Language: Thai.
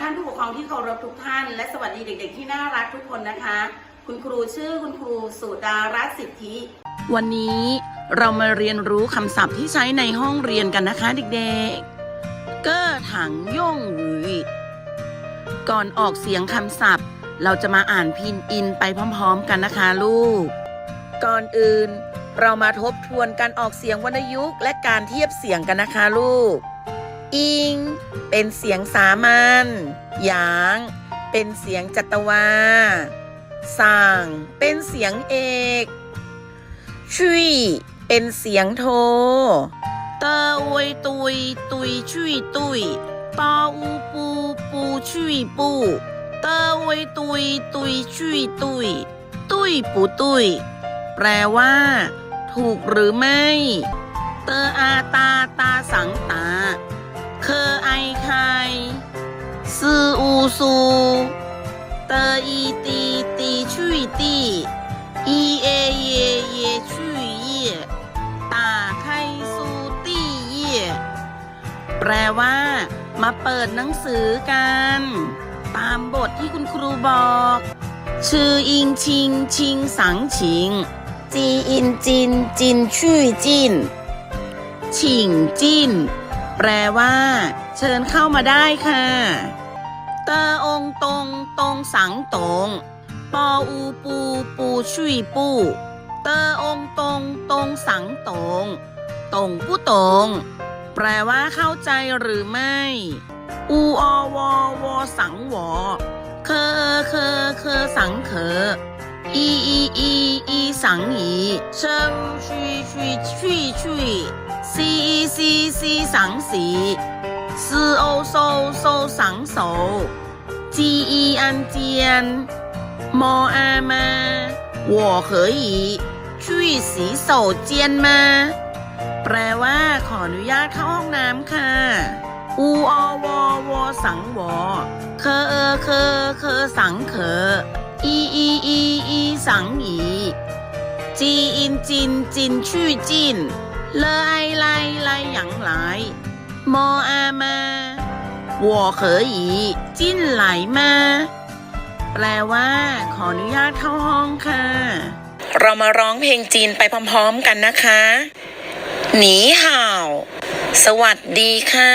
ท่านผู้ปกครองที่เคารพทุกท่าน และสวัสดีเด็ก ๆ ที่น่ารักทุกคนนะคะ คุณครูชื่อคุณครูสุดารัตน์สิทธิ วันนี้เรามาเรียนรู้คำศัพท์ที่ใช้ในห้องเรียนกันนะคะเด็กๆ เก้อถังย่งหวีก่อนออกเสียงคำศัพท์ เราจะมาอ่านพินอินไปพร้อมๆ กันนะคะลูก ก่อนอื่น เรามาทบทวนการออกเสียงวรรณยุกต์และการเทียบเสียงกันนะคะลูก อิง เป็นเสียงสามัญหยาง เป็นเสียงจัตวาส่างเป็นเสียงเอกชุยเป็นเสียงโทเตอวยตุยตุยชุยตุยปาอูปูปูชุยปูเตอวยตุยตุยชุยตุยตุยปูตุยแปลว่า ถูกหรือไม่ เตออาตาตาสา ยตีอีเอเยเยชุยเย่ตาไคซูตี้เย่แปลว่า มาเปิดหนังสือกัน ตามบทที่คุณครูบอก ชื่ออิงชิงชิงสังชิง จีอินจินจินชื่อจินฉิงจินแปลว่า เชิญเข้ามาได้ค่ะ เตอองตงตงสังตง ปออูปู ปูชุยปู เตอองตงตงสังตงตงผู้ตงแปลว่าเข้าใจหรือไม่ อูอวอวอสังวอเคอเคอเคอสังเคออีอีอีอีสังอีเชิงชุยชุยชุยชุยซีอีซีซีสังสีซือโอโซโซสังโสจีอีอันเจียน มออามา我可以去洗手间吗แปลว่าขออนุญาตเข้าห้องน้ำค่ะ อูอวอวอสังวอเคอเออเคอเคอสังเคออีอีอีอีสังอีจีอินจินจินชื่อจิน เลอไอไลไลหยังหลายมออามา我可以进来吗 แปลว่า ขออนุญาตเข้าห้องค่ะ เรามาร้องเพลงจีนไปพร้อมๆกันนะคะ หนีห่าว สวัสดีค่ะ